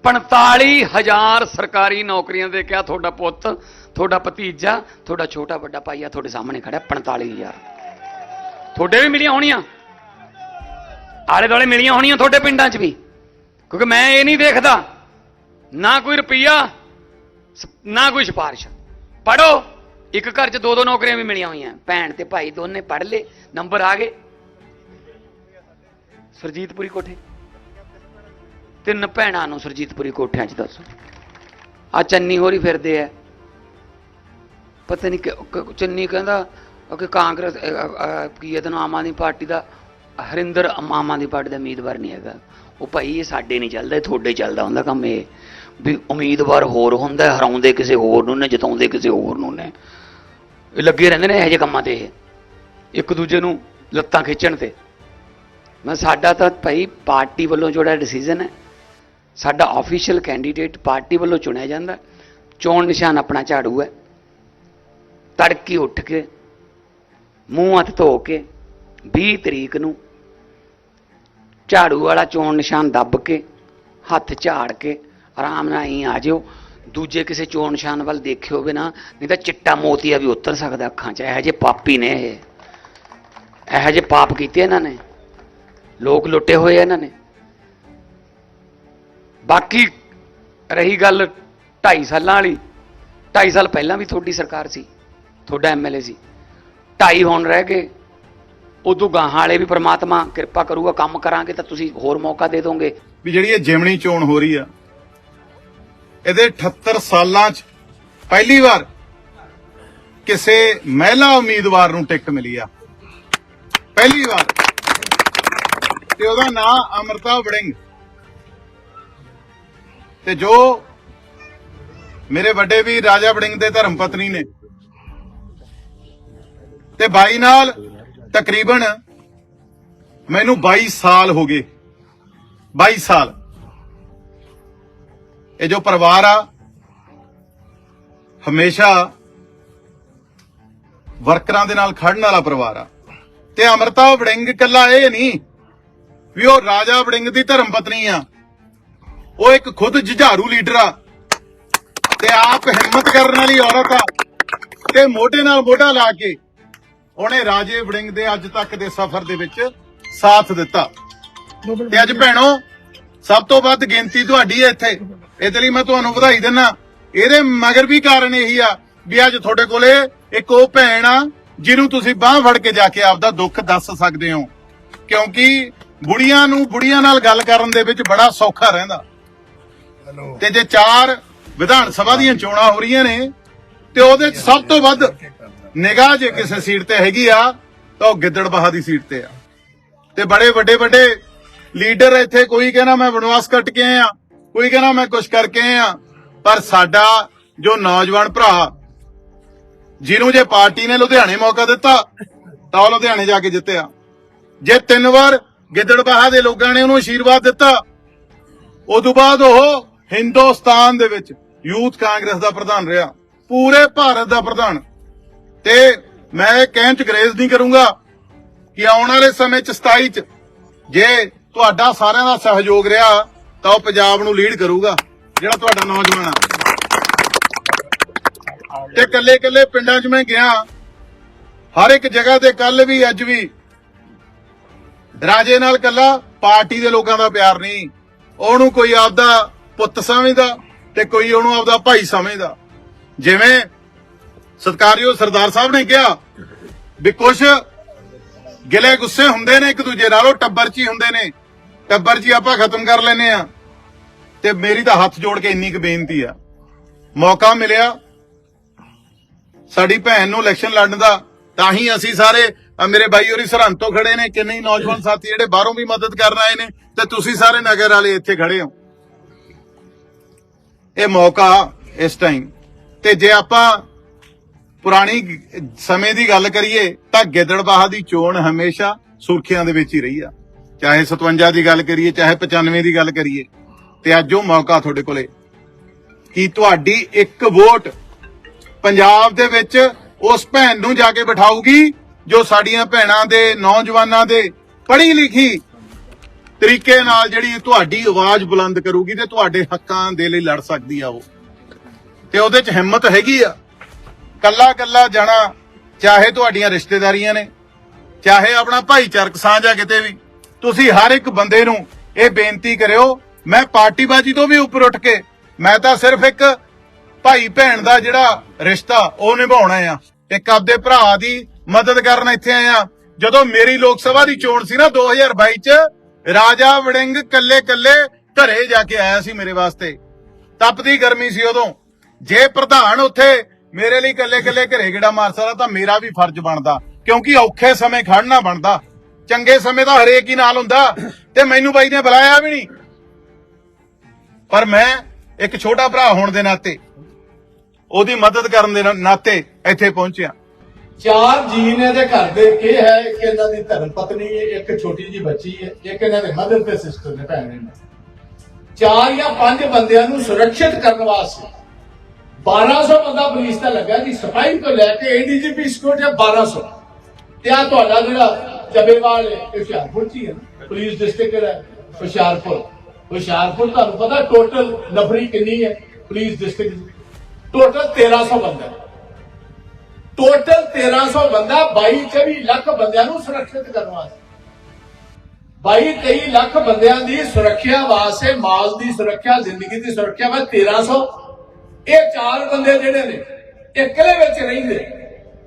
45000 ਸਰਕਾਰੀ ਨੌਕਰੀਆਂ ਦੇ ਕਿਹਾ ਤੁਹਾਡਾ ਪੁੱਤ, ਤੁਹਾਡਾ ਭਤੀਜਾ, ਤੁਹਾਡਾ ਛੋਟਾ ਵੱਡਾ ਭਾਈਆ ਤੁਹਾਡੇ ਸਾਹਮਣੇ ਖੜਾ 45000 ਤੁਹਾਡੇ ਵੀ ਮਿਲੀਆਂ ਹੋਣੀਆਂ? ਆਲੇ ਦੁਆਲੇ ਮਿਲੀਆਂ ਹੋਣੀਆਂ ਤੁਹਾਡੇ ਪਿੰਡਾਂ 'ਚ ਵੀ। ਕਿਉਂਕਿ ਮੈਂ ਇਹ ਨਹੀਂ ਦੇਖਦਾ, ਨਾ ਕੋਈ ਰੁਪਈਆ ਨਾ ਕੋਈ ਸਿਫਾਰਿਸ਼। ਪੜੋ ਇੱਕ ਘਰ 'ਚ ਦੋ ਦੋ ਨੌਕਰੀਆਂ ਵੀ ਮਿਲੀਆਂ ਹੋਈਆਂ। ਭੈਣ ਤੇ ਭਾਈ ਦੋਨੇ ਪੜ ਲੇ ਨੰਬਰ ਆ ਗਏ। ਸਰਜੀਤਪੁਰੀ ਕੋਠੇ? ਤਿੰਨ ਭੈਣਾਂ ਨੂੰ ਸਰਜੀਤਪੁਰੀ ਕੋਠਿਆਂ 'ਚ ਦੱਸੋ। ਆ ਚੰਨੀ ਹੋਰੀ ਫਿਰਦੇ ਆ। ਪਤਾ ਨਹੀਂ ਚੰਨੀ ਕਹਿੰਦਾ ਕਿ ਕਾਂਗਰਸ ਕੀ ਇਹਦਾ ਨਾਮ ਆਮ ਆਦਮੀ ਪਾਰਟੀ ਦਾ? ਹਰਿੰਦਰ ਆਮ ਆਦਮੀ ਪਾਰਟੀ ਦਾ ਉਮੀਦਵਾਰ ਨਹੀਂ ਹੈਗਾ। ਉਹ ਭਾਈ ਇਹ ਸਾਡੇ ਨਹੀਂ ਚੱਲਦਾ, ਇਹ ਤੁਹਾਡੇ ਚੱਲਦਾ ਹੁੰਦਾ ਕੰਮ ਇਹ। ਵੀ ਉਮੀਦਵਾਰ ਹੋਰ ਹੁੰਦਾ, ਹਰਾਉਂਦੇ ਕਿਸੇ ਹੋਰ ਨੂੰ ਨੇ, ਜਿਤਾਉਂਦੇ ਕਿਸੇ ਹੋਰ ਨੂੰ ਨੇ। ਇਹ ਲੱਗੇ ਰਹਿੰਦੇ ਨੇ ਇਹੋ ਜਿਹੇ ਕੰਮਾਂ ਤੇ ਇਹ। ਇੱਕ ਦੂਜੇ ਨੂੰ ਲੱਤਾਂ ਖਿੱਚਣ ਤੇ। ਮੈਂ ਸਾਡਾ ਤਾਂ ਭਾਈ ਪਾਰਟੀ ਵੱਲੋਂ ਜਿਹੜਾ ਡਿਸੀਜਨ ਹੈ, ਸਾਡਾ ਆਫੀਸ਼ੀਅਲ ਕੈਂਡੀਡੇਟ ਪਾਰਟੀ ਵੱਲੋਂ ਚੁਣਿਆ ਜਾਂਦਾ। ਚੋਣ ਨਿਸ਼ਾਨ ਆਪਣਾ ਝਾੜੂ ਹੈ। ਤੜਕੀ ਉੱਠ ਕੇ, ਮੂੰਹ ਹੱਥ ਧੋ ਕੇ 20 ਤਰੀਕ ਨੂੰ ਝਾੜੂ ਵਾਲਾ ਚੋਣ ਨਿਸ਼ਾਨ ਦੱਬ ਕੇ, ਹੱਥ ਝਾੜ ਕੇ ਆਰਾਮ ਨਾਲ ਹੀ ਆ ਜਿਓ। ਦੂਜੇ ਕਿਸੇ ਚੋਣ ਨਿਸ਼ਾਨ ਵੱਲ ਦੇਖਿਓ ਵੀ ਨਾ, ਨਹੀਂ ਤਾਂ ਚਿੱਟਾ ਮੋਤੀਆ ਵੀ ਉਤਰ ਸਕਦਾ ਅੱਖਾਂ 'ਚ। ਇਹੋ ਜਿਹੇ ਪਾਪੀ ਨੇ ਇਹ। ਇਹੋ ਜਿਹੇ ਪਾਪ ਕੀਤੇ ਇਹਨਾਂ ਨੇ। ਲੋਕ ਲੁੱਟੇ ਹੋਏ ਆ ਇਹਨਾਂ ਨੇ। ਬਾਕੀ ਰਹੀ ਗੱਲ 2.5 ਸਾਲਾਂ ਵਾਲੀ 2.5 ਸਾਲ ਪਹਿਲਾਂ ਵੀ ਤੁਹਾਡੀ ਸਰਕਾਰ ਸੀ, ਤੁਹਾਡਾ ਐਮਐਲਏ ਸੀ। 2.5 ਹੁਣ ਰਹਿ ਗਏ, ਉਦੋਂ ਗਾਹਾਂ ਵਾਲੇ ਵੀ ਪ੍ਰਮਾਤਮਾ ਕਿਰਪਾ ਕਰੂਗਾ, ਕੰਮ ਕਰਾਂਗੇ ਤਾਂ ਤੁਸੀਂ ਹੋਰ ਮੌਕਾ ਦੇ ਦੋਗੇ। ਵੀ ਜਿਹੜੀ ਇਹ ਜਿਮਣੀ ਚੋਣ ਹੋ ਰਹੀ ਆ, ਇਹਦੇ 78 ਸਾਲਾਂ 'ਚ ਪਹਿਲੀ ਵਾਰ ਕਿਸੇ ਮਹਿਲਾ ਉਮੀਦਵਾਰ ਨੂੰ ਟਿਕਟ ਮਿਲੀ ਆ। ਪਹਿਲੀ ਵਾਰ। ਤੇ ਉਹਦਾ ਨਾਂ ਅਮਰਤਾ ਵੜਿੰਗ। ਤੇ ਜੋ ਮੇਰੇ ਵੱਡੇ ਵੀ ਰਾਜਾ ਵੜਿੰਗ ਦੇ ਧਰਮ ਪਤਨੀ ਨੇ। ਤੇ ਬਾਈ ਨਾਲ ਤਕਰੀਬਨ ਮੈਨੂੰ 22 ਸਾਲ ਹੋ ਗਏ। 22 ਸਾਲ। ਇਹ ਜੋ ਪਰਿਵਾਰ ਆ, ਹਮੇਸ਼ਾ ਵਰਕਰਾਂ ਦੇ ਨਾਲ ਖੜਨ ਵਾਲਾ ਪਰਿਵਾਰ ਆ। ਤੇ ਅਮਰਤਾ ਵੜਿੰਗ ਕੱਲਾ ਇਹ ਨਹੀਂ ਵੀ ਉਹ ਰਾਜਾ ਵੜਿੰਗ ਦੀ ਧਰਮ ਪਤਨੀ ਆ। ਉਹ ਇੱਕ ਖੁਦ ਜੁਝਾਰੂ ਲੀਡਰ ਆ ਤੇ ਆਪ ਹਿੰਮਤ ਕਰਨ ਵਾਲੀ ਔਰਤ ਆ ਤੇ ਮੋਢੇ ਨਾਲ ਮੋਢਾ ਲਾ ਕੇ ਉਹਨੇ ਰਾਜੇ ਵੜਿੰਗ ਦੇ ਅੱਜ ਤੱਕ ਦੇ ਸਫ਼ਰ ਦੇ ਵਿੱਚ ਸਾਥ ਦਿੱਤਾ। ਤੇ ਅੱਜ ਭੈਣੋ, ਸਭ ਤੋਂ ਵੱਧ ਗਿਣਤੀ ਤੁਹਾਡੀ ਹੈ ਇੱਥੇ। ਇਹਦੇ ਲਈ ਮੈਂ ਤੁਹਾਨੂੰ ਵਧਾਈ ਦਿੰਦਾ ਇਹਦੇ ਮਗਰ ਵੀ ਕਾਰਨ ਇਹੀ ਆ ਵੀ ਅੱਜ ਤੁਹਾਡੇ ਕੋਲੇ ਇੱਕ ਉਹ ਭੈਣ ਆ, ਜਿਹਨੂੰ ਤੁਸੀਂ ਬਾਹ ਫੜ ਕੇ ਜਾ ਕੇ ਆਪਦਾ ਦੁੱਖ ਦੱਸ ਸਕਦੇ ਹੋ। ਕਿਉਂਕਿ ਬੁੜੀਆਂ ਨੂੰ ਬੁੜੀਆਂ ਨਾਲ ਗੱਲ ਕਰਨ ਦੇ ਵਿੱਚ ਬੜਾ ਸੌਖਾ ਰਹਿੰਦਾ। ਤੇ ਜੇ ਚਾਰ ਵਿਧਾਨ ਸਭਾ ਦੀਆਂ ਚੋਣਾਂ ਹੋ ਰਹੀਆਂ ਨੇ ਤੇ ਉਹਦੇ 'ਚ ਸਭ ਤੋਂ ਵੱਧ ਨਿਗਾਹ ਜੇ ਕਿਸੇ ਸੀਟ ਤੇ ਹੈਗੀ ਆ ਤਾਂ ਉਹ ਗਿੱਦੜਬਾਹਾ ਦੀ ਸੀਟ ਤੇ ਆ। ਤੇ ਬੜੇ ਵੱਡੇ ਵੱਡੇ ਲੀਡਰ ਇੱਥੇ ਕੋਈ ਕਹਿੰਦਾ ਮੈਂ ਵਨਵਾਸ ਕੱਟ ਕੇ ਆਇਆ ਕੋਈ ਕਹਿੰਦਾ ਮੈਂ ਕੁਝ ਕਰਕੇ ਆਇਆ ਪਰ ਸਾਡਾ ਜੋ ਨੌਜਵਾਨ ਭਰਾ ਜਿਹਨੂੰ ਜੇ ਪਾਰਟੀ ਨੇ ਲੁਧਿਆਣੇ ਮੌਕਾ ਦਿੱਤਾ ਤਾਂ ਉਹ ਲੁਧਿਆਣੇ ਜਾ ਕੇ ਜਿੱਤਿਆ। ਜੇ ਤਿੰਨ ਵਾਰ ਗਿੱਦੜਬਾਹਾ ਦੇ ਲੋਕਾਂ ਨੇ ਉਹਨੂੰ ਆਸ਼ੀਰਵਾਦ ਦਿੱਤਾ। ਉਦੋਂ ਬਾਅਦ ਉਹ ਹਿੰਦੁਸਤਾਨ ਦੇ ਵਿੱਚ ਯੂਥ ਕਾਂਗਰਸ ਦਾ ਪ੍ਰਧਾਨ ਰਿਹਾ। ਪੂਰੇ ਭਾਰਤ ਦਾ ਪ੍ਰਧਾਨ। ਤੇ ਮੈਂ ਕਹਿਣ ਚ ਗਰੇਜ਼ ਨਹੀਂ ਕਰੂੰਗਾ ਕਿ ਆਉਣ ਵਾਲੇ ਸਮੇਂ ਚ 27 ਚ ਜੇ ਤੁਹਾਡਾ ਸਾਰਿਆਂ ਦਾ ਸਹਿਯੋਗ ਰਿਹਾ, ਤਾਂ ਉਹ ਪੰਜਾਬ ਨੂੰ ਲੀਡ ਕਰੂਗਾ, ਜਿਹੜਾ ਤੁਹਾਡਾ ਨੌਜਵਾਨ ਆ। ਤੇ ਕੱਲੇ ਕੱਲੇ ਪਿੰਡਾਂ 'ਚ ਮੈਂ ਗਿਆ। ਹਰ ਇੱਕ ਜਗ੍ਹਾ ਤੇ ਕੱਲ ਵੀ, ਅੱਜ ਵੀ ਰਾਜੇ ਨਾਲ ਕੱਲਾ ਪਾਰਟੀ ਦੇ ਲੋਕਾਂ ਦਾ ਪਿਆਰ ਨਹੀਂ। ਉਹਨੂੰ ਕੋਈ ਆਪਦਾ ਪੁੱਤ ਸਮਝਦਾ ਤੇ ਕੋਈ ਉਹਨੂੰ ਆਪਦਾ ਭਾਈ ਸਮਝਦਾ। ਜਿਵੇਂ ਸਤਕਾਰਯੋਗ ਸਰਦਾਰ ਸਾਹਿਬ ਨੇ ਕਿਹਾ ਵੀ ਕੁਛ ਗਿਲੇ ਗੁੱਸੇ ਹੁੰਦੇ ਨੇ, ਇੱਕ ਦੂਜੇ ਨਾਲ ਉਹ ਟੱਬਰ 'ਚ ਹੀ ਹੁੰਦੇ ਨੇ। ਟੱਬਰ 'ਚ ਹੀ ਆਪਾਂ ਖਤਮ ਕਰ ਲੈਨੇ ਆ ਤੇ ਮੇਰੀ ਤਾਂ ਹੱਥ ਜੋੜ ਕੇ ਇੰਨੀ ਕੁ ਬੇਨਤੀ ਆ। ਮੌਕਾ ਮਿਲਿਆ। ਸਾਡੀ ਭੈਣ ਨੂੰ ਇਲੈਕਸ਼ਨ ਲੜਨ ਦਾ, ਤਾਂ ਹੀ ਅਸੀਂ ਸਾਰੇ ਆਹ ਮੇਰੇ ਬਾਈ ਹੋਰੀ ਸਰਹੰਦ ਤੋਂ ਖੜੇ ਨੇ ਕਿੰਨੇ ਨੌਜਵਾਨ ਸਾਥੀ ਜਿਹੜੇ ਬਾਹਰੋਂ ਵੀ ਮਦਦ ਕਰਨ ਆਏ ਨੇ, ਤੇ ਤੁਸੀਂ ਸਾਰੇ ਨਗਰ ਵਾਲੇ ਇੱਥੇ ਖੜੇ ਹੋ। ਇਹ ਮੌਕਾ ਇਸ ਟਾਈਮ ਤੇ ਜੇ ਆਪਾਂ ਪੁਰਾਣੀ ਸਮੇਂ ਦੀ ਗੱਲ ਕਰੀਏ, ਤਾਂ ਗਿੱਦੜਬਾਹਾ ਦੀ ਚੋਣ ਹਮੇਸ਼ਾ ਸੁਰਖੀਆਂ ਦੇ ਵਿੱਚ ਹੀ ਰਹੀ ਆ। ਚਾਹੇ 57 ਦੀ ਗੱਲ ਕਰੀਏ, ਚਾਹੇ 95 ਦੀ ਗੱਲ ਕਰੀਏ, ਤੇ ਅੱਜ ਉਹ ਮੌਕਾ ਤੁਹਾਡੇ ਕੋਲੇ। ਕਿ ਤੁਹਾਡੀ ਇੱਕ ਵੋਟ ਪੰਜਾਬ ਦੇ ਵਿੱਚ ਉਸ ਭੈਣ ਨੂੰ ਜਾ ਕੇ ਬਿਠਾਊਗੀ? ਜੋ ਸਾਡੀਆਂ ਭੈਣਾਂ ਦੇ, ਨੌਜਵਾਨਾਂ ਦੇ ਪੜ੍ਹੀ ਲਿਖੀ ਤਰੀਕੇ ਨਾਲ ਜਿਹੜੀ ਤੁਹਾਡੀ ਆਵਾਜ਼ ਬੁਲੰਦ ਕਰੂਗੀ ਤੇ ਤੁਹਾਡੇ ਹੱਕਾਂ ਦੇ ਲਈ ਲੜ ਸਕਦੀ ਆ ਉਹ। ਤੇ ਉਹਦੇ 'ਚ ਹਿੰਮਤ ਹੈਗੀ ਆ। ਕੱਲਾ ਕੱਲਾ ਜਾਣਾ, ਚਾਹੇ ਤੁਹਾਡੀਆਂ ਰਿਸ਼ਤੇਦਾਰੀਆਂ ਨੇ, ਚਾਹੇ ਆਪਣਾ ਭਾਈਚਾਰਕ ਸਾਂਝ ਆ ਕਿਤੇ ਵੀ। ਤੁਸੀਂ ਹਰ ਇੱਕ ਬੰਦੇ ਨੂੰ ਇਹ ਬੇਨਤੀ ਕਰਿਓ, ਮੈਂ ਪਾਰਟੀਬਾਜੀ ਤੋਂ ਵੀ ਉੱਪਰ ਉੱਠ ਕੇ, ਮੈਂ ਤਾਂ ਸਿਰਫ ਇੱਕ ਭਾਈ ਭੈਣ ਦਾ ਜਿਹੜਾ ਰਿਸ਼ਤਾ ਉਹ ਨਿਭਾਉਣਾ ਆ। ਇੱਕ ਆਪਦੇ ਭਰਾ ਦੀ ਮਦਦ ਕਰਨ ਇੱਥੇ ਆਇਆ ਜਦੋਂ ਮੇਰੀ ਲੋਕ ਸਭਾ ਦੀ ਚੋਣ ਸੀ ਨਾ 2022 ਚ, ਰਾਜਾ ਵੜਿੰਗ ਕੱਲੇ ਕੱਲੇ ਘਰੇ ਜਾ ਕੇ ਆਇਆ ਸੀ ਮੇਰੇ ਵਾਸਤੇ। ਤਪਦੀ ਗਰਮੀ ਸੀ ਉਦੋਂ। ਜੇ ਪ੍ਰਧਾਨ ਉੱਥੇ ਮੇਰੇ ਲਈ ਕੱਲੇ ਕੱਲੇ ਘਰੇ ਗੇੜਾ ਮਾਰ ਸਕਦਾ ਤਾਂ ਮੇਰਾ ਵੀ ਫਰਜ਼ ਬਣਦਾ। ਕਿਉਂਕਿ ਔਖੇ ਸਮੇਂ ਖੜਨਾ ਬਣਦਾ। ਚੰਗੇ ਸਮੇਂ ਦਾ ਹਰੇਕ ਹੀ ਨਾਲ ਹੁੰਦਾ ਤੇ ਮੈਨੂੰ ਬਾਈ ਨੇ ਬੁਲਾਇਆ ਵੀ ਨਹੀਂ। ਪਰ ਮੈਂ ਇੱਕ ਛੋਟਾ ਭਰਾ ਹੋਣ ਦੇ ਨਾਤੇ, ਉਹਦੀ ਮਦਦ ਕਰਨ ਦੇ ਨਾਤੇ ਇੱਥੇ ਪਹੁੰਚਿਆ। ਚਾਰ ਜੀ ਨੇ ਦੇ ਘਰ ਦੇ ਇਹ ਹੈ, ਇੱਕ ਇਹਨਾਂ ਦੀ ਧਰਮ ਪਤਨੀ ਹੈ, ਇੱਕ ਛੋਟੀ ਜੀ ਬੱਚੀ ਹੈ, ਇੱਕ ਇਹਨਾਂ ਦੇ ਮਦਰ ਤੇ ਸਿਸਟਰ ਨੇ, ਭੈਣ ਨੇ ਚਾਰ ਜਾਂ ਪੰਜ ਬੰਦਿਆਂ ਨੂੰ ਸੁਰੱਖਿਅਤ ਕਰਨ ਵਾਸਤੇ 1200 ਬੰਦਾ ਪੁਲਿਸ ਦਾ ਲੱਗਾ ਜੀ ਸਫ਼ਾਈ ਤੋਂ ਲੈ ਕੇ ਏਡੀਜੀਪੀ ਸਕੋਟ 1200 ਤੇ ਆ ਤੁਹਾਡਾ ਜਿਹੜਾ ਜਬੇਵਾਲ ਹੈ, ਹੁਸ਼ਿਆਰਪੁਰ ਚ ਹੀ ਹੈ ਪੁਲਿਸ ਡਿਸਟ੍ਰਿਕਟ ਹੈ, ਹੁਸ਼ਿਆਰਪੁਰ। ਹੁਸ਼ਿਆਰਪੁਰ ਤੁਹਾਨੂੰ ਪਤਾ ਟੋਟਲ ਨਫਰੀ ਕਿੰਨੀ ਹੈ, ਪੁਲਿਸ ਡਿਸਟ੍ਰਿਕਟ ਟੋਟਲ 1300 ਬੰਦਾ ਟੋਟਲ 1300 ਬੰਦਾ 22 24 ਲੱਖ ਬੰਦਿਆਂ ਨੂੰ ਸੁਰੱਖਿਅਤ ਕਰਨ ਵਾਸਤੇ 22 23 ਲੱਖ ਬੰਦਿਆਂ ਦੀ ਸੁਰੱਖਿਆ ਵਾਸਤੇ ਮਾਲ ਦੀ ਸੁਰੱਖਿਆ ਜ਼ਿੰਦਗੀ ਦੀ ਸੁਰੱਖਿਆ ਵਾ 1300 ਇਹ ਚਾਰ ਬੰਦੇ ਜਿਹੜੇ ਨੇ ਇਹ ਇਕੱਲੇ ਵਿੱਚ ਰਹਿੰਦੇ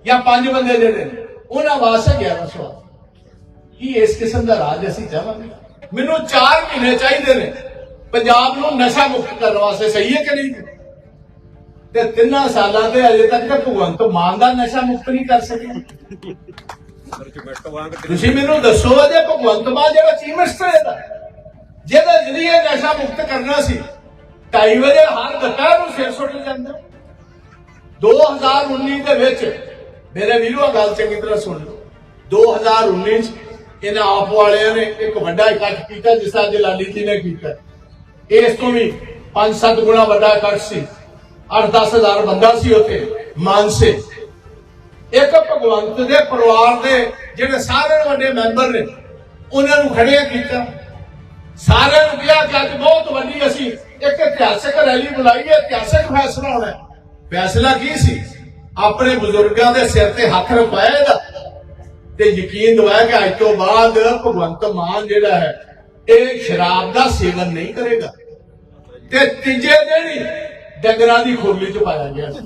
ਜਾਂ ਪੰਜ ਬੰਦੇ ਜਿਹੜੇ ਨੇ ਉਹਨਾਂ ਵਾਸਤੇ 1100 ਕੀ ਇਸ ਕਿਸਮ ਦਾ ਰਾਜ ਅਸੀਂ ਚਾਹਾਂਗੇ ਮੈਨੂੰ 4 ਮਹੀਨੇ ਚਾਹੀਦੇ ਨੇ ਪੰਜਾਬ ਨੂੰ ਨਸ਼ਾ ਮੁਕਤ ਕਰਨ ਵਾਸਤੇ ਸਹੀ ਹੈ ਕਿ ਨਹੀਂ ਤੇ ਤਿੰਨਾਂ ਸਾਲਾਂ ਤੇ ਅਜੇ ਤੱਕ ਭਗਵੰਤ ਮਾਨ ਦਾ ਨਸ਼ਾ ਮੁਕਤ ਨਹੀਂ ਕਰ ਸਕਿਆ। ਤੁਸੀਂ ਮੈਨੂੰ ਦੱਸੋ ਅਜੇ ਭਗਵੰਤ ਮਾਨ ਜਿਹੜਾ ਚੀਫ ਮਿਨਿਸਟਰ ਹੈ ਜਿਹਦਾ ਜਰੀਏ ਨਸ਼ਾ ਮੁਕਤ ਕਰਨਾ ਸੀ 2:30 ਵਜੇ ਹਰ ਦੁਪਹਿਰ ਨੂੰ ਸਿਰ ਸੁੱਟ ਜਾਂਦਾ। 2019 ਦੇ ਵਿੱਚ, ਮੇਰੇ ਵੀਰੋ, ਆਹ ਗੱਲ ਚੰਗੀ ਤਰ੍ਹਾਂ ਸੁਣ ਲਓ। 2019 ਚ ਇਹਨਾਂ ਆਪ ਵਾਲਿਆਂ ਨੇ ਇੱਕ ਵੱਡਾ ਇਕੱਠ ਕੀਤਾ, ਜਿਸ ਤਰ੍ਹਾਂ ਜਲਾਲੀ ਜੀ ਨੇ ਕੀਤਾ। ਇਸ ਤੋਂ ਵੀ 5-7 ਗੁਣਾ ਵੱਡਾ ਇਕੱਠ ਸੀ। 8-10 ਹਜ਼ਾਰ ਬੰਦਾ ਸੀ ਉੱਥੇ ਮਾਨਸੇ ਇੱਕ ਭਗਵੰਤ ਦੇ ਪਰਿਵਾਰ ਦੇ ਜਿਹੜੇ ਸਾਰੇ ਵੱਡੇ ਮੈਂਬਰ ਨੇ, ਉਹਨਾਂ ਨੂੰ ਖੜਿਆ ਕੀਤਾ। ਸਾਰਿਆਂ ਨੂੰ ਕਿਹਾ ਕਿ ਅੱਜ ਬਹੁਤ ਵੱਡੀ ਅਸੀਂ ਇੱਕ ਇਤਿਹਾਸਕ ਰੈਲੀ ਬੁਲਾਈ ਹੈ, ਇਤਿਹਾਸਕ ਫੈਸਲਾ ਹੋਣਾ ਫੈਸਲਾ ਕੀ ਸੀ? ਆਪਣੇ ਬਜ਼ੁਰਗਾਂ ਦੇ ਸਿਰ ਤੇ ਹੱਥ ਰਖਾਇਆ ਇਹਦਾ। ਤੇ ਯਕੀਨ ਦਵਾਇਆ ਕਿ ਅੱਜ ਤੋਂ ਬਾਅਦ ਭਗਵੰਤ ਮਾਨ ਜਿਹੜਾ ਹੈ, ਇਹ ਸ਼ਰਾਬ ਦਾ ਸੇਵਨ ਨਹੀਂ ਕਰੇਗਾ। ਤੇ ਤੀਜੇ ਦਿਨ ਡੰਗਰਾਂ ਦੀ ਖੁਰਲੀ ਚ ਪਾਇਆ ਗਿਆ ਸੀ।